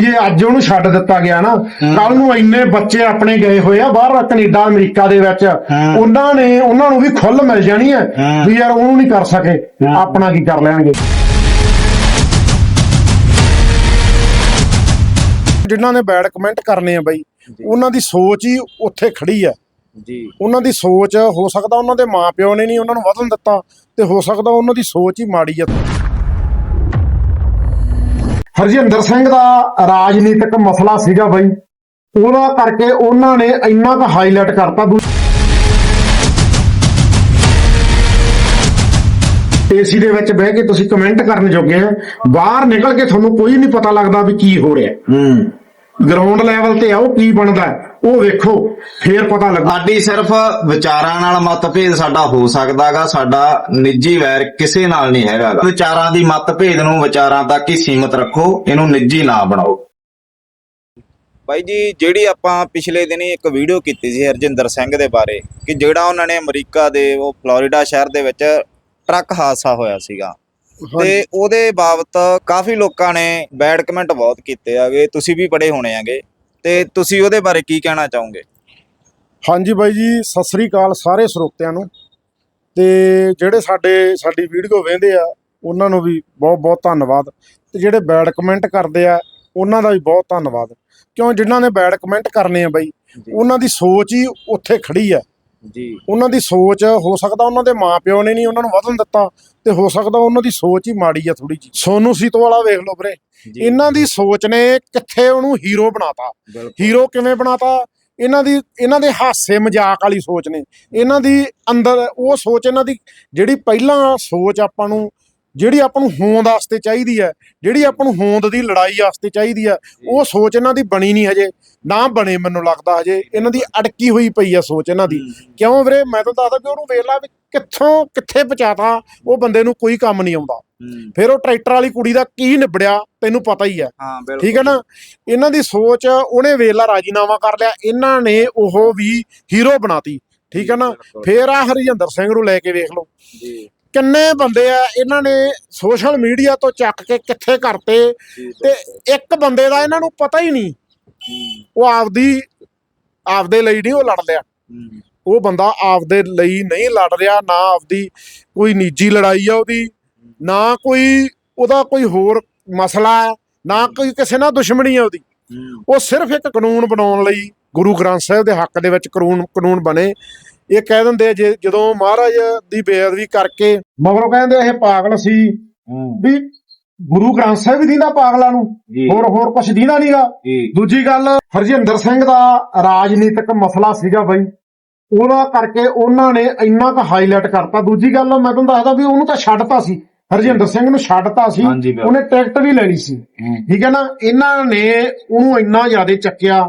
ਜੇ ਅੱਜ ਉਹਨੂੰ ਛੱਡ ਦਿੱਤਾ ਗਿਆ ਨਾ ਕੱਲ ਨੂੰ ਇੰਨੇ ਬੱਚੇ ਆਪਣੇ ਗਏ ਹੋਏ ਆ ਬਾਹਰ ਕੈਨੇਡਾ ਅਮਰੀਕਾ ਦੇ ਵਿੱਚ। ਉਹਨਾਂ ਨੇ ਉਹਨਾਂ ਨੂੰ ਵੀ ਖੁੱਲ ਮਿਲ ਜਾਣੀ ਹੈ। ਵੀ ਯਾਰ ਉਹਨੂੰ ਨਹੀਂ ਕਰ ਸਕੇ ਆਪਣਾ ਕੀ ਕਰ ਲੈਣਗੇ। ਜਿਨ੍ਹਾਂ ਨੇ ਬੈਡ ਕਮੈਂਟ ਕਰਨੇ ਆ ਬਾਈ ਉਹਨਾਂ ਦੀ ਸੋਚ ਹੀ ਉੱਥੇ ਖੜੀ ਆ। ਜੀ। ਉਹਨਾਂ ਦੀ ਸੋਚ ਹੋ ਸਕਦਾ ਉਹਨਾਂ ਦੇ ਮਾਪਿਓ ਨੇ ਨਹੀਂ ਉਹਨਾਂ ਨੂੰ ਵਧਣ ਦਿੱਤਾ ਤੇ ਹੋ ਸਕਦਾ ਉਹਨਾਂ ਦੀ ਸੋਚ ਹੀ ਮਾੜੀ ਆ। ਹਰਜਿੰਦਰ ਸਿੰਘ ਦਾ ਰਾਜਨੀਤਿਕ ਮਸਲਾ ਸੀਗਾ ਬਾਈ। ਉਹਦਾ ਕਰਕੇ ਉਹਨਾਂ ਨੇ ਇੰਨਾ ਕੁ ਹਾਈਲਾਈਟ ਕਰਤਾ ਏਸੀ ਦੇ ਵਿੱਚ ਬਹਿ ਕੇ ਤੁਸੀਂ ਕਮੈਂਟ ਕਰਨ ਜੋਗੇ ਆ। ਬਾਹਰ ਨਿਕਲ ਕੇ ਤੁਹਾਨੂੰ ਕੋਈ ਨਹੀਂ ਪਤਾ ਲੱਗਦਾ ਵੀ ਕੀ ਹੋ ਰਿਹਾ। ਹੂੰ। ਗਰਾਊਂਡ ਲੈਵਲ ਤੇ ਆਓ ਕੀ ਬਣਦਾ। ਹੈ, ਉਹ ਵੇਖੋ ਫੇਰ ਪਤਾ ਲੱਗਾ ਸਾਡੀ ਸਿਰਫ ਵਿਚਾਰਾਂ ਨਾਲ ਮਤਭੇਦ ਸਾਡਾ ਹੋ ਸਕਦਾਗਾ ਸਾਡਾ ਨਿੱਜੀ ਵੈਰ ਕਿਸੇ ਨਾਲ ਨਹੀਂ ਹੈਗਾ ਗਾ। ਵਿਚਾਰਾਂ ਦੀ ਮਤਭੇਦ ਨੂੰ ਵਿਚਾਰਾਂ ਤੱਕ ਹੀ ਸੀਮਿਤ ਰੱਖੋ ਇਹਨੂੰ ਨਿੱਜੀ ਨਾ ਬਣਾਓ। ਬਾਈ ਜੀ ਜਿਹੜੀ ਆਪਾਂ ਪਿਛਲੇ ਦਿਨੀ ਇੱਕ ਵੀਡੀਓ ਕੀਤੀ ਸੀ ਹਰਜਿੰਦਰ ਸਿੰਘ ਦੇ ਬਾਰੇ ਕਿ ਜਿਹੜਾ ਉਹਨਾਂ ਨੇ ਅਮਰੀਕਾ ਦੇ ਉਹ ਫਲੋਰੀਡਾ ਸ਼ਹਿਰ ਦੇ ਵਿੱਚ ਟਰੱਕ ਹਾਦਸਾ ਹੋਇਆ ਸੀਗਾ। ਤੇ ਉਹਦੇ ਬਾਬਤ ਕਾਫੀ ਲੋਕਾਂ ਨੇ ਬੈਡ ਕਮੈਂਟ ਬਹੁਤ ਕੀਤੇ ਆਗੇ ਤੁਸੀਂ ਵੀ ਪੜੇ ਹੋਣੇ ਆਗੇ ਤੇ ਤੁਸੀਂ ਉਹਦੇ ਬਾਰੇ ਕੀ ਕਹਿਣਾ ਚਾਹੋਗੇ? ਹਾਂਜੀ ਬਾਈ ਜੀ ਸਤਿ ਸ੍ਰੀ ਅਕਾਲ ਸਾਰੇ ਸਰੋਤਿਆਂ ਨੂੰ। ਤੇ ਜਿਹੜੇ ਸਾਡੇ ਸਾਡੀ ਵੀਡੀਓ ਵੇਖਦੇ ਆ ਉਹਨਾਂ ਨੂੰ ਵੀ ਬਹੁਤ ਬਹੁਤ ਧੰਨਵਾਦ। ਤੇ ਜਿਹੜੇ ਬੈਡ ਕਮੈਂਟ ਕਰਦੇ ਆ ਉਹਨਾਂ ਦਾ ਵੀ ਬਹੁਤ ਧੰਨਵਾਦ। ਕਿਉਂ ਜਿਨ੍ਹਾਂ ਨੇ ਬੈਡ ਕਮੈਂਟ ਕਰਨੇ ਆ ਬਾਈ ਉਹਨਾਂ ਦੀ ਸੋਚ ਹੀ ਉੱਥੇ ਖੜੀ ਆ। ਜੀ। ਉਹਨਾਂ ਦੀ ਸੋਚ ਹੋ ਸਕਦਾ ਉਹਨਾਂ ਦੇ ਮਾਪਿਓ ਨੇ ਨਹੀਂ ਉਹਨਾਂ ਨੂੰ ਵਧਣ ਦਿੱਤਾ ਤੇ ਹੋ ਸਕਦਾ ਉਹਨਾਂ ਦੀ ਸੋਚ ਹੀ ਮਾੜੀ ਆ ਥੋੜੀ ਜੀ ਸੋਨੂ ਸੀਤੋ ਵਾਲਾ ਵੇਖ ਲਓ ਵੀਰੇ। ਇਹਨਾਂ ਦੀ ਸੋਚ ਨੇ ਕਿੱਥੇ ਉਹਨੂੰ ਹੀਰੋ ਬਣਾਤਾ। ਹੀਰੋ ਕਿਵੇਂ ਬਣਾਤਾ? ਇਹਨਾਂ ਦੀ ਇਹਨਾਂ ਦੇ ਹਾਸੇ ਮਜ਼ਾਕ ਵਾਲੀ ਸੋਚ ਨੇ। ਇਹਨਾਂ ਦੀ ਅੰਦਰ ਉਹ ਸੋਚ ਇਹਨਾਂ ਦੀ ਜਿਹੜੀ ਪਹਿਲਾਂ ਸੋਚ ਆਪਾਂ ਨੂੰ ਜਿਹੜੀ ਆਪਾਂ ਨੂੰ ਹੋਂਦ ਵਾਸਤੇ ਚਾਹੀਦੀ ਹੈ ਜਿਹੜੀ ਆਪਾਂ ਨੂੰ ਹੋਂਦ ਦੀ ਲੜਾਈ ਵਾਸਤੇ ਚਾਹੀਦੀ ਹੈ ਉਹ ਸੋਚ ਇਹਨਾਂ ਦੀ ਬਣੀ ਨਹੀਂ ਹਜੇ ਨਾ ਬਣੇ ਮੈਨੂੰ ਲੱਗਦਾ ਹਜੇ ਇਹਨਾਂ ਦੀ ਅੜਕੀ ਹੋਈ ਪਈ ਆ ਸੋਚ ਇਹਨਾਂ ਦੀ। ਕਿਉਂ ਵੀਰੇ? ਮੈਂ ਤਾਂ ਦੱਸਦਾ ਕਿ ਉਹਨੂੰ ਵੇਖ ਲਾ ਵੀ ਕਿੱਥੋਂ ਕਿੱਥੇ ਪਹੁੰਚਾਤਾ ਉਹ ਬੰਦੇ ਨੂੰ ਕੋਈ ਕੰਮ ਨਹੀਂ ਆਉਂਦਾ। ਫਿਰ ਉਹ ਟਰੈਕਟਰ ਵਾਲੀ ਕੁੜੀ ਦਾ ਕੀ ਨਿਬੜਿਆ ਤੈਨੂੰ ਪਤਾ ਹੀ ਹੈ। ਠੀਕ ਹੈ ਨਾ? ਇਹਨਾਂ ਦੀ ਸੋਚ ਉਹਨੇ ਵੇਲਾ ਰਾਜੀਨਾਮਾ ਕਰ ਲਿਆ ਇਹਨਾਂ ਨੇ ਉਹ ਵੀ ਹੀਰੋ ਬਣਾਤੀ। ਠੀਕ ਹੈ ਨਾ? ਫੇਰ ਆ ਹਰਜਿੰਦਰ ਸਿੰਘ ਨੂੰ ਲੈ ਕੇ ਵੇਖ ਲਓ। ਕਿੰਨੇ ਬੰਦੇ ਆ ਇਹਨਾਂ ਨੇ ਸੋਸ਼ਲ ਮੀਡੀਆ ਤੋਂ ਚੱਕ ਕੇ ਕਿੱਥੇ ਕਰਤੇ ਤੇ ਇੱਕ ਬੰਦੇ ਦਾ ਇਹਨਾਂ ਨੂੰ ਪਤਾ ਹੀ ਨਹੀਂ। ਉਹ ਆਪਦੀ ਆਪਦੇ ਲਈ ਨਹੀਂ ਉਹ ਲੜ ਲਿਆ ਉਹ ਬੰਦਾ ਆਪਦੇ ਲਈ ਨਹੀਂ ਲੜ ਰਿਹਾ ਨਾ ਆਪਦੀ ਕੋਈ ਨਿੱਜੀ ਲੜਾਈ ਆ ਉਹਦੀ ਨਾ ਕੋਈ ਉਹਦਾ ਕੋਈ ਹੋਰ ਮਸਲਾ ਹੈ ਨਾ ਕੋਈ ਕਿਸੇ ਨਾਲ ਦੁਸ਼ਮਣੀ ਆ ਉਹਦੀ। ਉਹ ਸਿਰਫ ਇੱਕ ਕਾਨੂੰਨ ਬਣਾਉਣ ਲਈ ਗੁਰੂ ਗ੍ਰੰਥ ਸਾਹਿਬ ਦੇ ਹੱਕ ਦੇ ਵਿੱਚ ਕਾਨੂੰਨ ਕਾਨੂੰਨ ਬਣੇ। ਇਹ ਕਹਿ ਦਿੰਦੇ ਜੇ ਜਦੋਂ ਮਹਾਰਾਜ ਦੀ ਬੇਅਦਬੀ ਕਰਕੇ ਮਗਰੋਂ ਕਹਿੰਦੇ ਇਹ ਪਾਗਲ ਸੀ ਵੀ ਗੁਰੂ ਗ੍ਰੰਥ ਸਾਹਿਬ ਦੀਂਦਾ ਪਾਗਲਾਂ ਨੂੰ। ਹੋਰ ਹੋਰ ਕੁਝ ਦੀਂਦਾ ਨਹੀਂਗਾ ਦੂਜੀ ਗੱਲ ਹਰਜਿੰਦਰ ਸਿੰਘ ਦਾ ਰਾਜਨੀਤਿਕ ਮਸਲਾ ਸੀਗਾ ਬਾਈ। ਉਹਦਾ ਕਰਕੇ ਉਹਨਾਂ ਨੇ ਇੰਨਾ ਕੁ ਹਾਈਲਾਈਟ ਕਰਤਾ। ਦੂਜੀ ਗੱਲ ਮੈਂ ਤੁਹਾਨੂੰ ਦੱਸਦਾ ਵੀ ਉਹਨੂੰ ਤਾਂ ਛੱਡਤਾ ਸੀ। ਹਰਜਿੰਦਰ ਸਿੰਘ ਨੂੰ ਛੱਡਤਾ ਸੀ। ਉਹਨੇ ਟਿਕਟ ਵੀ ਲੈਣੀ ਸੀ। ਠੀਕ ਹੈ ਨਾ? ਇਹਨਾਂ ਨੇ ਉਹਨੂੰ ਇੰਨਾ ਜ਼ਿਆਦਾ ਚੱਕਿਆ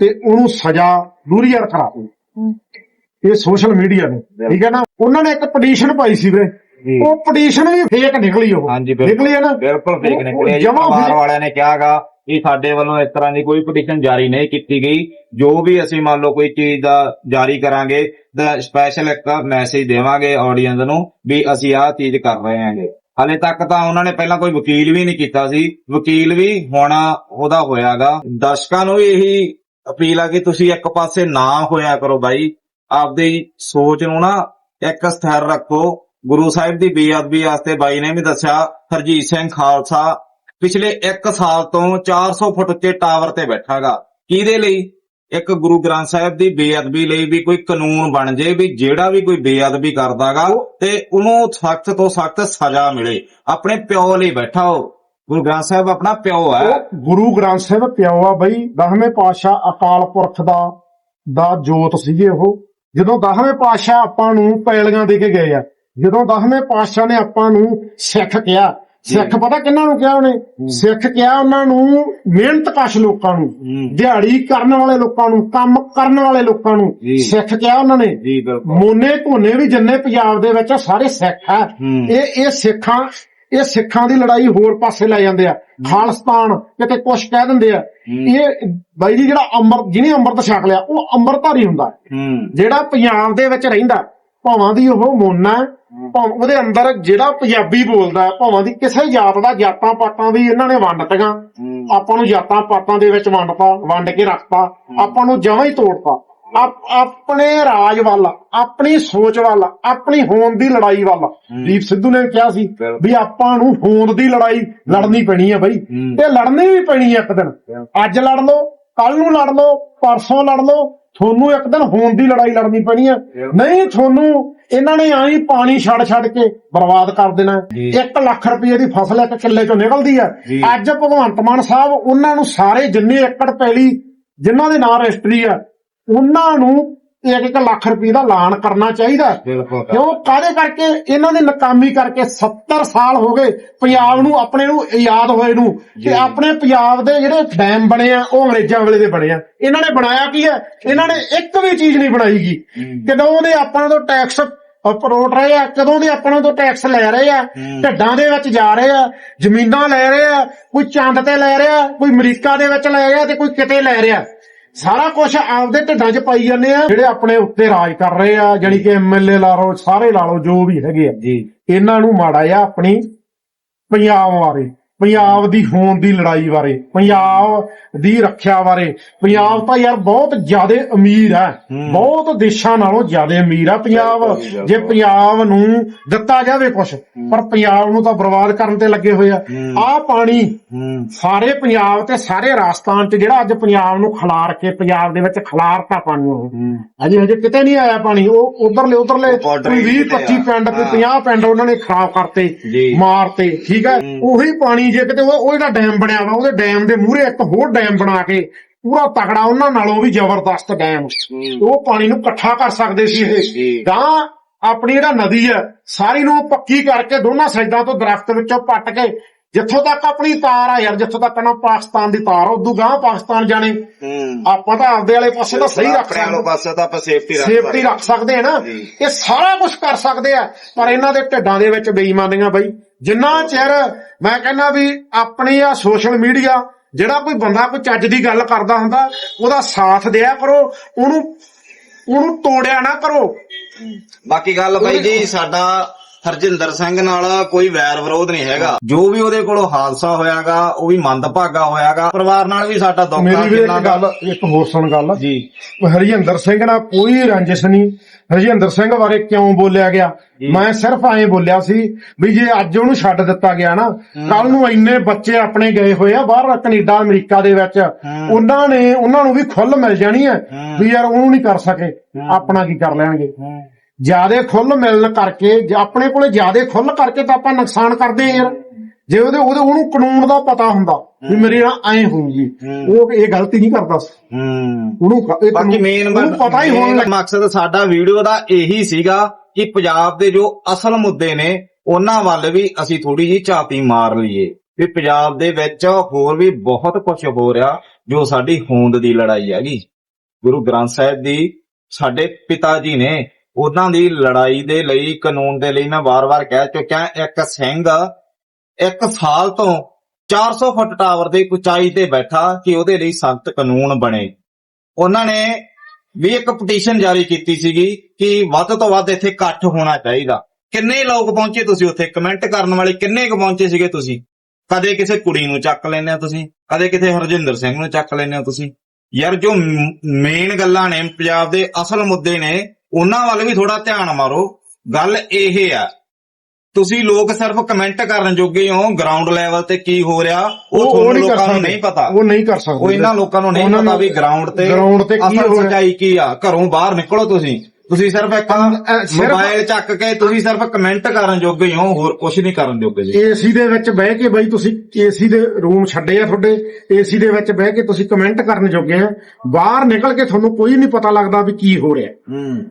ਤੇ ਉਹਨੂੰ ਸਜ਼ਾ ਦੂਰੀਅਰ ਕਰਾਤੀ ਇਹ ਸੋਸ਼ਲ ਮੀਡੀਆ ਨੇ। ਠੀਕ ਹੈ ਨਾ? ਉਹਨਾਂ ਨੇ ਇੱਕ ਪਟੀਸ਼ਨ ਪਾਈ ਸੀ ਵੀਰੇ। ਜੀ। ਉਹ ਪਟੀਸ਼ਨ ਵੀ ਫੇਕ ਨਿਕਲੀ ਉਹ। ਹਾਂਜੀ ਨਿਕਲੀ ਹੈ ਨਾ? ਬਿਲਕੁਲ ਫੇਕ ਨਿਕਲਿਆ ਜੀ। ਜਮਾਂ fake- ਵਾਲਿਆਂ ਨੇ ਕਿਹਾਗਾ ਕਿ ਸਾਡੇ ਵੱਲੋਂ ਇਸ ਤਰ੍ਹਾਂ ਦੀ ਕੋਈ ਪਟੀਸ਼ਨ ਜਾਰੀ ਨਹੀਂ ਕੀਤੀ ਗਈ। ਜੋ ਵੀ ਅਸੀਂ ਮੰਨ ਲਓ ਕੋਈ ਚੀਜ਼ ਦਾ ਜਾਰੀ ਕਰਾਂਗੇ ਤਾਂ ਸਪੈਸ਼ਲ ਇੱਕ ਮੈਸੇਜ ਦੇਵਾਂਗੇ ਆਡੀਅנס ਨੂੰ ਵੀ ਅਸੀਂ ਆਹ ਚੀਜ਼ ਕਰ ਰਹੇ ਹਾਂਗੇ। ਹਾਲੇ ਤੱਕ ਤਾਂ ਉਹਨਾਂ ਨੇ ਪਹਿਲਾਂ ਕੋਈ ਵਕੀਲ ਵੀ ਨਹੀਂ ਕੀਤਾ ਸੀ। ਵਕੀਲ ਵੀ ਹੁਣ ਉਹਦਾ ਹੋਇਆਗਾ। ਦਰਸ਼ਕਾਂ ਨੂੰ ਵੀ ਇਹੀ ਅਪੀਲ ਆ ਕਿ ਤੁਸੀਂ ਇੱਕ ਪਾਸੇ ਨਾ ਹੋਇਆ ਕਰੋ ਬਾਈ। ਆਪਦੀ ਸੋਚ ਨੂੰ ਨਾ ਇੱਕ ਸਥਿਰ ਰੱਖੋ। ਗੁਰੂ ਸਾਹਿਬ ਦੀ ਬੇਅਦਬੀ ਵਾਸਤੇ ਬਾਈ ਨੇ ਵੀ ਦੱਸਿਆ, ਹਰਜੀਤ ਸਿੰਘ ਖਾਲਸਾ ਪਿਛਲੇ 1 ਸਾਲ ਤੋਂ 400 ਫੁੱਟ ਉੱਚੇ ਟਾਵਰ ਤੇ ਬੈਠਾਗਾ। ਕਿਹਦੇ ਲਈ? ਇੱਕ ਗੁਰੂ ਗ੍ਰੰਥ ਸਾਹਿਬ ਦੀ ਬੇਅਦਬੀ ਲਈ ਵੀ ਕੋਈ ਕਾਨੂੰਨ ਬਣ ਜੇ ਵੀ ਜਿਹੜਾ ਵੀ ਕੋਈ ਬੇਅਦਬੀ ਕਰਦਾਗਾ ਤੇ ਉਹਨੂੰ ਸਖਤ ਤੋਂ ਸਖਤ ਸਜ਼ਾ ਮਿਲੇ। ਆਪਣੇ ਪਿਓ ਲਈ ਬੈਠਾ ਉਹ। ਗੁਰੂ ਗ੍ਰੰਥ ਸਾਹਿਬ ਆਪਣਾ ਪਿਓ ਹੈ। ਗੁਰੂ ਗ੍ਰੰਥ ਸਾਹਿਬ ਪਿਓ ਆ ਬਈ। ਦਸਵੇਂ ਪਾਤਸ਼ਾਹ ਅਕਾਲ ਪੁਰਖ ਦਾ ਦਾ ਜੋਤ ਸੀਗੇ ਉਹ। ਜਦੋਂ ਦਸਵੇਂ ਪਾਤਸ਼ਾਹ ਆਪਾਂ ਨੂੰ ਪੈਲੀਆਂ ਦੇ ਕੇ ਗਏ ਆ ਜਦੋਂ ਦਸਵੇਂ ਪਾਤਸ਼ਾਹ ਨੇ ਆਪਾਂ ਨੂੰ ਸਿੱਖ ਕਿਹਾ ਸਿੱਖ ਪਤਾ ਕਿੰਨਾਂ ਨੂੰ ਕਿਹਾ ਉਹਨੇ ਸਿੱਖ ਕਿਹਾ ਉਹਨਾਂ ਨੂੰ ਮਿਹਨਤਕਸ਼ ਲੋਕਾਂ ਨੂੰ। ਦਿਹਾੜੀ ਕਰਨ ਵਾਲੇ ਲੋਕਾਂ ਨੂੰ ਕੰਮ ਕਰਨ ਵਾਲੇ ਲੋਕਾਂ ਨੂੰ। ਸਿੱਖ ਕਿਹਾ ਉਹਨਾਂ ਨੇ ਜੀ ਬਿਲਕੁਲ ਮੋਨੇ ਧੋਨੇ ਵੀ ਜਿੰਨੇ ਪੰਜਾਬ ਦੇ ਵਿੱਚ ਸਾਰੇ ਸਿੱਖ ਆ। ਇਹ ਇਹ ਸਿੱਖਾਂ ਇਹ ਸਿੱਖਾਂ ਦੀ ਲੜਾਈ ਹੋਰ ਪਾਸੇ ਲੈ ਜਾਂਦੇ ਆ। ਖਾਲਸਤਾਨ ਕਿਤੇ ਕੁਛ ਕਹਿ ਦਿੰਦੇ ਆ। ਇਹ ਬਾਈ ਜੀ ਜਿਹੜਾ ਅੰਮ੍ਰਿਤ ਜਿਹਨੇ ਅੰਮ੍ਰਿਤ ਛਕ ਲਿਆ ਉਹ ਅੰਮ੍ਰਿਤਧਾਰੀ ਹੁੰਦਾ ਜਿਹੜਾ ਪੰਜਾਬ ਦੇ ਵਿੱਚ ਰਹਿੰਦਾ ਭਾਵਾਂ ਦੀ ਉਹ ਮੋਨਾ ਉਹਦੇ ਅੰਦਰ ਜਿਹੜਾ ਪੰਜਾਬੀ ਬੋਲਦਾ ਭਾਵਾਂ ਦੀ ਕਿਸੇ ਜਾਤ ਦਾ ਜਾਤਾਂ ਪਾਤਾਂ ਵੀ ਇਹਨਾਂ ਨੇ ਵੰਡਤੀਆਂ ਆਪਾਂ ਨੂੰ ਜਾਤਾਂ ਪਾਤਾਂ ਦੇ ਵਿੱਚ ਵੰਡਤਾ ਵੰਡ ਕੇ ਰੱਖਤਾ। ਆਪਾਂ ਨੂੰ ਜਮਾਂ ਹੀ ਤੋੜਤਾ। ਆਪਣੇ ਰਾਜ ਵੱਲ ਆਪਣੀ ਸੋਚ ਵੱਲ ਆਪਣੀ ਹੋਂਦ ਦੀ ਲੜਾਈ ਵੱਲ। ਦੀਪ ਸਿੱਧੂ ਨੇ ਕਿਹਾ ਸੀ। ਵੀ ਆਪਾਂ ਨੂੰ ਹੋਂਦ ਦੀ ਲੜਾਈ ਲੜਨੀ ਪੈਣੀ ਹੈ ਬਈ। ਤੇ ਲੜਨੀ ਵੀ ਪੈਣੀ ਹੈ ਇੱਕ ਦਿਨ। ਅੱਜ ਲੜ ਲਓ ਕੱਲ ਨੂੰ ਲੜ ਲਓ ਪਰਸੋਂ ਲੜ ਲਓ ਤੁਹਾਨੂੰ ਇੱਕ ਦਿਨ ਹੋਂਦ ਦੀ ਲੜਾਈ ਲੜਨੀ ਪੈਣੀ ਹੈ ਨਹੀਂ ਤੁਹਾਨੂੰ ਇਹਨਾਂ ਨੇ ਆਈ ਪਾਣੀ ਛੱਡ ਛੱਡ ਕੇ ਬਰਬਾਦ ਕਰ ਦੇਣਾ। ਜੀ। 1 ਲੱਖ ਰੁਪਏ ਦੀ ਫਸਲ ਇੱਕ ਕਿੱਲੇ ਚੋਂ ਨਿਕਲਦੀ ਹੈ। ਅੱਜ ਭਗਵੰਤ ਮਾਨ ਸਾਹਿਬ ਉਹਨਾਂ ਨੂੰ ਸਾਰੇ ਜਿੰਨੇ ਏਕੜ ਪੈਲੀ ਜਿਨ੍ਹਾਂ ਦੇ ਨਾਂ ਰਜਿਸਟਰੀ ਆ ਉਹਨਾਂ ਨੂੰ ਇੱਕ ਇੱਕ ਲੱਖ ਰੁਪਏ ਦਾ ਐਲਾਨ ਕਰਨਾ ਚਾਹੀਦਾ ਹੈ। ਬਿਲਕੁਲ ਕਿਉਂ? ਕਾਹਦੇ ਕਰਕੇ? ਇਹਨਾਂ ਦੀ ਨਾਕਾਮੀ ਕਰਕੇ 70 ਸਾਲ ਹੋ ਗਏ ਪੰਜਾਬ ਨੂੰ ਆਪਣੇ ਨੂੰ ਯਾਦ ਹੋਏ ਨੂੰ। ਕਿ ਆਪਣੇ ਪੰਜਾਬ ਦੇ ਜਿਹੜੇ ਡੈਮ ਬਣੇ ਆ ਉਹ ਅੰਗਰੇਜ਼ਾਂ ਵੇਲੇ ਦੇ ਬਣੇ ਆ। ਇਹਨਾਂ ਨੇ ਬਣਾਇਆ ਕੀ ਹੈ? ਇਹਨਾਂ ਨੇ ਇੱਕ ਵੀ ਚੀਜ਼ ਨਹੀਂ ਬਣਾਈਗੀ ਕਦੋਂ ਦੇ ਆਪਾਂ ਤੋਂ ਟੈਕਸ ਅਪਰੋਟ ਰਹੇ ਆ ਕਦੋਂ ਦੇ ਆਪਾਂ ਤੋਂ ਟੈਕਸ ਲੈ ਰਹੇ ਆ ਢੱਡਾਂ ਦੇ ਵਿੱਚ ਜਾ ਰਹੇ ਆ ਜ਼ਮੀਨਾਂ ਲੈ ਰਹੇ ਆ ਕੋਈ ਚੰਦ ਤੇ ਲੈ ਰਿਹਾ ਕੋਈ ਅਮਰੀਕਾ ਦੇ ਵਿੱਚ ਲੈ ਰਿਹਾ ਤੇ ਕੋਈ ਕਿਤੇ ਲੈ ਰਿਹਾ। ਸਾਰਾ ਕੁਝ ਆਪਦੇ ਢਿੱਡਾਂ 'ਚ ਪਾਈ ਜਾਂਦੇ ਆ ਜਿਹੜੇ ਆਪਣੇ ਉੱਤੇ ਰਾਜ ਕਰ ਰਹੇ ਆ ਜਾਨੀ ਕਿ ਐਮਐਲਏ ਲਾ ਲਓ ਸਾਰੇ ਲਾ ਲਓ ਜੋ ਵੀ ਹੈਗੇ ਆ। ਜੀ। ਇਹਨਾਂ ਨੂੰ ਮਾੜਾ ਆ ਆਪਣੀ ਪੰਜਾਬ ਬਾਰੇ ਪੰਜਾਬ ਦੀ ਹੋਂਦ ਦੀ ਲੜਾਈ ਬਾਰੇ ਪੰਜਾਬ ਦੀ ਰੱਖਿਆ ਬਾਰੇ ਪੰਜਾਬ ਤਾਂ ਯਾਰ ਬਹੁਤ ਜ਼ਿਆਦਾ ਅਮੀਰ ਹੈ ਹੂੰ। ਬਹੁਤ ਦੇਸ਼ਾਂ ਨਾਲੋਂ ਜ਼ਿਆਦਾ ਅਮੀਰ ਆ ਪੰਜਾਬ ਜੀ, ਪੰਜਾਬ ਨੂੰ ਦਿੱਤਾ ਜਾਵੇ ਕੁਝ ਪਰ ਪੰਜਾਬ ਨੂੰ ਤਾਂ ਬਰਬਾਦ ਕਰਨ ਤੇ ਲੱਗੇ ਹੋਏ ਆ ਹੂੰ। ਆਹ ਪਾਣੀ ਹੂੰ ਸਾਰੇ ਪੰਜਾਬ ਤੇ ਸਾਰੇ ਰਾਜਸਥਾਨ ਚ ਜਿਹੜਾ ਅੱਜ ਪੰਜਾਬ ਨੂੰ ਖਿਲਾਰ ਕੇ ਪੰਜਾਬ ਦੇ ਵਿੱਚ ਖਿਲਾਰਤਾ ਪਾਣੀ ਉਹ ਹੂੰ ਅਜੇ ਹਜੇ ਕਿਤੇ ਨਹੀਂ ਆਇਆ ਪਾਣੀ ਉਹ ਉਧਰਲੇ ਉਧਰਲੇ ਉਹ border ਕੋਈ 20 ਕਿਤੇ 25 ਆ। ਪਿੰਡ ਕੋਈ ਹਾਂ। 50 ਪਿੰਡ ਉਹਨਾਂ ਨੇ ਖਰਾਬ ਕਰਤੇ। ਮਾਰਤੇ ਠੀਕ ਹੈ ਹੂੰ। ਉਹੀ ਪਾਣੀ ਜੇ ਕਿਤੇ ਉਹ ਜਿਹੜਾ ਡੈਮ ਬਣਿਆ ਵਾ ਉਹਦੇ ਡੈਮ ਦੇ ਮੂਹਰੇ ਇੱਕ ਹੋਰ ਡੈਮ ਬਣਾ ਕੇ ਪੂਰਾ ਤਕੜਾ ਉਹਨਾਂ ਨਾਲੋਂ ਵੀ ਜ਼ਬਰਦਸਤ ਡੈਮ ਉਹ ਪਾਣੀ ਨੂੰ ਇਕੱਠਾ ਕਰ ਸਕਦੇ ਸੀ। ਇਹ। ਗਾਂ ਆਪਣੀ ਜਿਹੜਾ ਨਦੀ ਹੈ ਸਾਰੀ ਨੂੰ ਪੱਕੀ ਕਰਕੇ ਦੋਨਾਂ ਸਾਈਡਾਂ ਤੋਂ ਦਰਖਤ ਵਿੱਚੋਂ ਪੱਟ ਕੇ ਜਿੱਥੋਂ ਤੱਕ ਆਪਣੀ ਤਾਰ ਆ ਯਾਰ ਜਿੱਥੋਂ ਤੱਕ ਨਾ ਪਾਕਿਸਤਾਨ ਦੀ ਤਾਰ ਉਦੋਂ ਗਾਂ ਪਾਕਿਸਤਾਨ ਜਾਣੇ। ਆਪਾਂ ਤਾਂ ਆਪਦੇ ਵਾਲੇ ਪਾਸੇ ਤਾਂ ਸਹੀ ਰੱਖ ਸਕਦੇ ਪਾਸੇ ਤਾਂ ਆਪਾਂ ਸੇਫਟੀ ਰੱਖ ਸੇਫਟੀ ਰੱਖ ਸਕਦੇ ਆ ਨਾ। ਇਹ ਸਾਰਾ ਕੁਝ ਕਰ ਸਕਦੇ ਆ ਪਰ ਇਹਨਾਂ ਦੇ ਢਿੱਡਾਂ ਦੇ ਵਿੱਚ ਬੇਈਮਾਨੀਆਂ ਬਈ। ਜਿੰਨਾ ਚਿਰ ਮੈਂ ਕਹਿੰਦਾ ਵੀ ਆਪਣੀ ਆ ਸੋਸ਼ਲ ਮੀਡੀਆ ਜਿਹੜਾ ਕੋਈ ਬੰਦਾ ਕੋਈ ਚੱਜ ਦੀ ਗੱਲ ਕਰਦਾ ਹੁੰਦਾ ਉਹਦਾ ਸਾਥ ਦਿਆ ਕਰੋ ਉਹਨੂੰ ਉਹਨੂੰ ਤੋੜਿਆ ਨਾ ਕਰੋ। ਬਾਕੀ ਗੱਲ ਬਾਈ ਜੀ ਸਾਡਾ ਹਰਜਿੰਦਰ ਸਿੰਘ ਨਾਲ ਕੋਈ ਵੈਰ ਵਿਰੋਧ ਨਹੀਂ ਹੈਗਾ। ਜੋ ਵੀ ਉਹਦੇ ਕੋਲੋਂ ਹਾਦਸਾ ਹੋਇਆਗਾ ਉਹ ਵੀ ਮੰਦਭਾਗਾ ਹੋਇਆਗਾ। ਪਰਿਵਾਰ ਨਾਲ ਵੀ ਸਾਡਾ ਦੁੱਖ ਆ ਮੇਰੀ ਵੀ ਇੱਕ ਜਿੰਨਾ ਗੱਲ ਇੱਕ ਹੋਰ ਸੁਣ ਗੱਲ। ਜੀ। ਹਰਜਿੰਦਰ ਸਿੰਘ ਨਾਲ ਕੋਈ ਰੰਜਿਸ਼ ਨਹੀਂ। ਹਰਜਿੰਦਰ ਸਿੰਘ ਬਾਰੇ ਕਿਉਂ ਬੋਲਿਆ ਗਿਆ। ਮੈਂ ਸਿਰਫ ਐਂ ਬੋਲਿਆ ਸੀ ਵੀ ਜੇ ਅੱਜ ਉਹਨੂੰ ਛੱਡ ਦਿੱਤਾ ਗਿਆ ਨਾ ਕੱਲ ਨੂੰ ਇੰਨੇ ਬੱਚੇ ਆਪਣੇ ਗਏ ਹੋਏ ਆ ਬਾਹਰ ਕੈਨੇਡਾ ਅਮਰੀਕਾ ਦੇ ਵਿੱਚ। ਉਹਨਾਂ ਨੇ ਉਹਨਾਂ ਨੂੰ ਵੀ ਖੁੱਲ ਮਿਲ ਜਾਣੀ ਹੈ ਹੂੰ। ਵੀ ਯਾਰ ਉਹਨੂੰ ਨਹੀਂ ਕਰ ਸਕੇ। ਆਪਣਾ ਕੀ ਕਰ ਲੈਣਗੇ? ਜਿਆਦੇ ਖੁੱਲ ਮਿਲਣ ਕਰਕੇ ਜੇ ਆਪਣੇ ਕੋਲੇ ਜਿਆਦੇ ਖੁੱਲ ਕਰਕੇ ਤਾਂ ਆਪਾਂ ਨੁਕਸਾਨ ਕਰਦੇ ਆ ਯਾਰ। ਜੇ ਉਹਦੇ ਉਹਦੇ ਉਹਨੂੰ ਕਾਨੂੰਨ ਦਾ ਪਤਾ ਹੁੰਦਾ ਵੀ ਮੇਰੇ ਨਾਲ ਐਂ ਹੋਊਗੀ। ਉਹ ਇਹ ਗਲਤੀ ਨਹੀਂ ਕਰਦਾ ਉਹਨੂੰ ਇਹ ਬਾਕੀ ਮੇਨ ਪਤਾ ਹੀ ਹੋਣ ਲੱਗ ਮਕਸਦ ਸਾਡਾ ਵੀਡੀਓ ਦਾ ਇਹੀ ਸੀਗਾ ਕਿ ਪੰਜਾਬ ਦੇ ਜੋ ਅਸਲ ਮੁੱਦੇ ਨੇ ਉਹਨਾਂ ਵੱਲ ਵੀ ਅਸੀਂ ਥੋੜੀ ਜਿਹੀ ਝਾਤੀ ਮਾਰ ਲਈਏ। ਵੀ ਪੰਜਾਬ ਦੇ ਵਿੱਚ ਹੋਰ ਵੀ ਬਹੁਤ ਕੁਝ ਹੋ ਰਿਹਾ ਜੋ ਸਾਡੀ ਹੋਂਦ ਦੀ ਲੜਾਈ ਹੈਗੀ। ਗੁਰੂ ਗ੍ਰੰਥ ਸਾਹਿਬ ਦੀ ਸਾਡੇ ਪਿਤਾ ਜੀ ਨੇ ਉਹਨਾਂ ਦੀ ਲੜਾਈ ਦੇ ਲਈ, ਕਾਨੂੰਨ ਦੇ ਲਈ ਮੈਂ ਵਾਰ-ਵਾਰ ਕਹਿ ਚੁੱਕਿਆ, ਇੱਕ ਸਿੰਘ ਇੱਕ ਸਾਲ ਤੋਂ 400 ਫੁੱਟ ਟਾਵਰ ਦੀ ਉਚਾਈ ਤੇ ਬੈਠਾ ਕਿ ਉਹਦੇ ਲਈ ਸਖਤ ਕਾਨੂੰਨ ਬਣੇ। ਉਹਨਾਂ ਨੇ ਵੀ ਇੱਕ ਪਟੀਸ਼ਨ ਜਾਰੀ ਕੀਤੀ ਸੀਗੀ ਕਿ ਵੱਧ ਤੋਂ ਵੱਧ ਇੱਥੇ ਇਕੱਠ ਹੋਣਾ ਚਾਹੀਦਾ। ਕਿੰਨੇ ਲੋਕ ਪਹੁੰਚੇ ਤੁਸੀਂ ਉੱਥੇ? ਕਮੈਂਟ ਕਰਨ ਵਾਲੇ ਕਿੰਨੇ ਕੁ ਪਹੁੰਚੇ ਸੀਗੇ ਤੁਸੀਂ? ਕਦੇ ਕਿਸੇ ਕੁੜੀ ਨੂੰ ਚੱਕ ਲੈਂਦੇ ਹੋ ਤੁਸੀਂ? ਕਦੇ ਕਿਸੇ ਹਰਜਿੰਦਰ ਸਿੰਘ ਨੂੰ ਚੱਕ ਲੈਂਦੇ ਹੋ ਤੁਸੀਂ? ਯਾਰ ਜੋ ਮੇਨ ਗੱਲਾਂ ਨੇ ਪੰਜਾਬ ਦੇ ਅਸਲ ਮੁੱਦੇ ਨੇ ਉਹਨਾਂ ਵੱਲ ਵੀ ਥੋੜਾ ਧਿਆਨ ਮਾਰੋ। ਗੱਲ ਇਹ ਆ ਤੁਸੀਂ ਲੋਕ ਸਿਰਫ ਕਮੈਂਟ ਕਰਨ ਜੋਗੇ ਹੋ ਗਰਾਊਂਡ ਲੈਵਲ ਤੇ ਕੀ ਹੋ ਰਿਹਾ ਉਹ ਤੁਹਾਨੂੰ ਲੋਕਾਂ ਨੂੰ। ਨਹੀਂ ਪਤਾ। ਉਹ ਨਹੀਂ ਕਰ ਸਕਦੇ। ਉਹ ਇਹਨਾਂ ਲੋਕਾਂ ਨੂੰ ਨਹੀਂ ਪਤਾ ਵੀ ਗਰਾਊਂਡ ਤੇ ground ਤੇ ਕੀ ਹੋ ਰਿਹਾ। ਸੱਚਾਈ ਕੀ ਆ। ਘਰੋਂ ਬਾਹਰ ਨਿਕਲੋ ਤੁਸੀਂ। ਤੁਸੀਂ ਸਿਰਫ ਇੱਕ ਮੋਬਾਈਲ ਚੱਕ ਕੇ ਤੁਸੀਂ ਸਿਰਫ ਕਮੈਂਟ ਕਰਨ ਜੋਗੇ ਹੋ ਹੋਰ ਕੁਝ ਨਹੀਂ ਕਰਨ ਜੋਗੇ ਜੀ। ਏਸੀ ਦੇ ਵਿੱਚ ਬਹਿ ਕੇ ਬਈ ਤੁਸੀਂ ਏਸੀ ਦੇ ਰੂਮ ਛੱਡੇ ਆ ਤੁਹਾਡੇ। ਏਸੀ ਦੇ ਵਿੱਚ ਬਹਿ ਕੇ ਤੁਸੀਂ ਕਮੈਂਟ ਕਰਨ ਜੋਗੇ ਆ। ਬਾਹਰ ਨਿਕਲ ਕੇ ਤੁਹਾਨੂੰ ਕੋਈ ਨਹੀਂ ਪਤਾ ਲੱਗਦਾ ਵੀ ਕੀ ਹੋ ਰਿਹਾ। ਹੂੰ।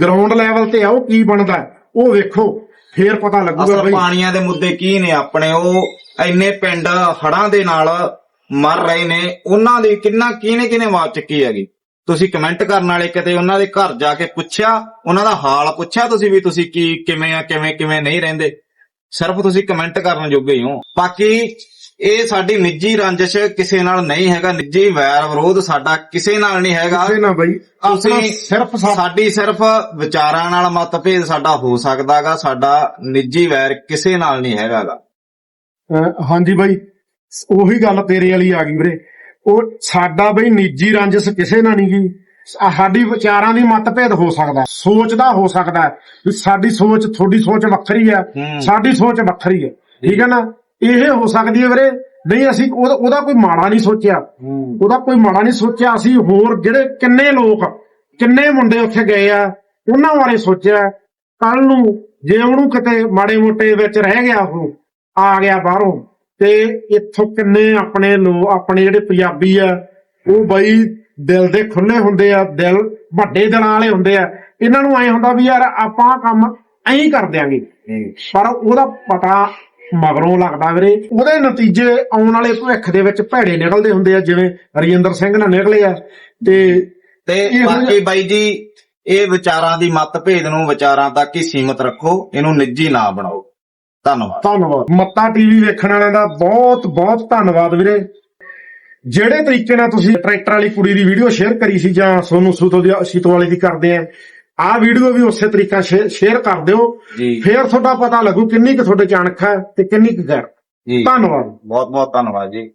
ਗਰਾਊਂਡ ਲੈਵਲ ਤੇ ਆਓ ਕੀ ਬਣਦਾ? ਉਹ ਵੇਖੋ ਫੇਰ ਪਤਾ ਲੱਗੂਗਾ ਅਸਲ ਬਈ। ਪਾਣੀਆਂ ਦੇ ਮੁੱਦੇ ਕੀ ਨੇ? ਆਪਣੇ ਉਹ ਇੰਨੇ ਪਿੰਡ ਹੜਾਂ ਦੇ ਨਾਲ ਮਰ ਰਹੇ ਨੇ। ਉਹਨਾਂ ਦੀ ਕਿੰਨਾ ਕਿਹਨੇ ਕਿਹਨੇ ਆਵਾਜ਼ ਚੱਕੀ ਹੈਗੀ? ਤੁਸੀਂ ਕਮੈਂਟ ਕਰਨ ਵਾਲੇ ਕਿਤੇ ਉਹਨਾਂ ਦੇ ਘਰ ਜਾ ਕੇ ਪੁੱਛਿਆ ਉਹਨਾਂ ਦਾ ਹਾਲ ਪੁੱਛਿਆ ਤੁਸੀਂ ਵੀ ਤੁਸੀਂ ਕੀ ਕਿਵੇਂ ਆ ਕਿਵੇਂ ਕਿਵੇਂ ਨਹੀਂ ਰਹਿੰਦੇ? ਸਿਰਫ ਤੁਸੀਂ ਕਮੈਂਟ ਕਰਨ ਜੋਗੇ ਹੀ ਹੋ। ਬਾਕੀ ਇਹ ਸਾਡੀ ਨਿੱਜੀ ਰੰਜਿਸ਼ ਕਿਸੇ ਨਾਲ ਨਹੀਂ ਹੈਗਾ। ਨਿੱਜੀ ਵੈਰ ਵਿਰੋਧ ਸਾਡਾ ਕਿਸੇ ਨਾਲ ਨਹੀਂ ਹੈਗਾ। ਕਿਸੇ ਨਾ ਬਈ ਆਪਣਾ ਤੁਸੀਂ ਸਿਰਫ ਸਾ- ਸਾਡੀ ਸਿਰਫ ਵਿਚਾਰਾਂ ਨਾਲ ਮਤਭੇਦ ਸਾਡਾ ਹੋ ਸਕਦਾਗਾ। ਸਾਡਾ ਨਿੱਜੀ ਵੈਰ ਕਿਸੇ ਨਾਲ ਨਹੀਂ ਹੈਗਾਗਾ। ਅਹ ਹਾਂਜੀ ਬਾਈ ਉਹੀ ਗੱਲ ਤੇਰੇ ਵਾਲੀ ਆ ਗਈ ਵੀਰੇ। ਉਹ ਸਾਡਾ ਬਈ ਨਿੱਜੀ ਰੰਜਸ ਕਿਸੇ ਨਾਲ ਨਹੀਂ ਗਈ ਸਾ- ਸਾਡੀ ਵਿਚਾਰਾਂ ਦੀ ਮਤਭੇਦ ਹੋ ਸਕਦਾ। ਸੋਚ ਦਾ ਹੋ ਸਕਦਾ। ਹੈ ਵੀ ਸਾਡੀ ਸੋਚ ਤੁਹਾਡੀ ਸੋਚ ਵੱਖਰੀ ਹੈ ਹੂੰ। ਸਾਡੀ ਸੋਚ ਵੱਖਰੀ ਹੈ ਠੀਕ ਹੈ ਨਾ? ਇਹ ਹੋ ਸਕਦੀ ਹੈ ਵੀਰੇ। ਨਹੀਂ ਅਸੀਂ ਉਹਦਾ ਉਹਦਾ ਕੋਈ ਮਾੜਾ ਨਹੀਂ ਸੋਚਿਆ। ਉਹਦਾ ਕੋਈ ਮਾੜਾ ਨਹੀਂ ਸੋਚਿਆ। ਅਸੀਂ ਹੋਰ ਜਿਹੜੇ ਕਿੰਨੇ ਲੋਕ ਕਿੰਨੇ ਮੁੰਡੇ ਉੱਥੇ ਗਏ ਆ ਉਹਨਾਂ ਬਾਰੇ ਸੋਚਿਆ। ਕੱਲ ਨੂੰ ਜੇ ਉਹਨੂੰ ਕਿਤੇ ਮਾੜੇ ਮੋਟੇ ਵਿੱਚ ਰਹਿ ਗਿਆ ਉਹ ਆ ਗਿਆ ਬਾਹਰੋਂ ਤੇ ਇੱਥੋਂ ਕਿੰਨੇ ਆਪਣੇ ਲੋਕ ਆਪਣੇ ਜਿਹੜੇ ਪੰਜਾਬੀ ਆ ਉਹ ਬਈ ਦਿਲ ਦੇ ਖੁੱਲੇ ਹੁੰਦੇ ਆ ਦਿਲ ਵੱਡੇ ਦਿਲਾਂ ਵਾਲੇ ਹੁੰਦੇ ਆ। ਇਹਨਾਂ ਨੂੰ ਐ ਹੁੰਦਾ ਵੀ ਯਾਰ ਆਪਾਂ ਕੰਮ ਐਂ ਕਰ ਦਿਆਂਗੇ। ਪਰ ਉਹਦਾ ਪਤਾ ਮਗਰੋਂ ਲੱਗਦਾ ਵੀਰੇ। ਉਹਦੇ ਨਤੀਜੇ ਆਉਣ ਵਾਲੇ ਭਵਿੱਖ ਦੇ ਵਿੱਚ ਭੈੜੇ ਨਿਕਲਦੇ ਹੁੰਦੇ ਆ ਜਿਵੇਂ ਰਜਿੰਦਰ ਸਿੰਘ ਨਾਲ ਨਿਕਲੇ ਆ। ਤੇ ਤੇ ਬਾਕੀ ਬਾਈ ਜੀ ਇਹ ਵਿਚਾਰਾਂ ਦੀ ਮਤਭੇਦ ਨੂੰ ਵਿਚਾਰਾਂ ਤੱਕ ਹੀ ਸੀਮਿਤ ਰੱਖੋ ਇਹਨੂੰ ਨਿੱਜੀ ਨਾ ਬਣਾਓ। ਧੰਨਵਾਦ। ਧੰਨਵਾਦ। ਮੱਤਾ ਟੀਵੀ ਵੇਖਣ ਵਾਲਿਆਂ ਦਾ ਬਹੁਤ ਬਹੁਤ ਧੰਨਵਾਦ ਵੀਰੇ। ਜਿਹੜੇ ਤਰੀਕੇ ਨਾਲ ਤੁਸੀਂ ਟਰੈਕਟਰ ਵਾਲੀ ਕੁੜੀ ਦੀ ਵੀਡੀਓ ਸ਼ੇਅਰ ਕਰੀ ਸੀ ਜਾਂ ਸੋਨੂੰ ਸੂਤੋ ਦੀ ਸੀਤੋ ਵਾਲੀ ਦੀ ਕਰਦੇ ਆ ਆਹ ਵੀਡੀਓ ਵੀ ਉਸੇ ਤਰੀਕਾ ਸ਼ੇਅਰ ਕਰ ਦਿਓ। ਜੀ। ਫੇਰ ਤੁਹਾਡਾ ਪਤਾ ਲੱਗੂ ਕਿੰਨੀ ਕੁ ਤੁਹਾਡੇ ਚ ਅਣਖ ਹੈ ਤੇ ਕਿੰਨੀ ਕੁ ਗੈਰ। ਜੀ। ਧੰਨਵਾਦ। ਬਹੁਤ ਬਹੁਤ ਧੰਨਵਾਦ ਜੀ।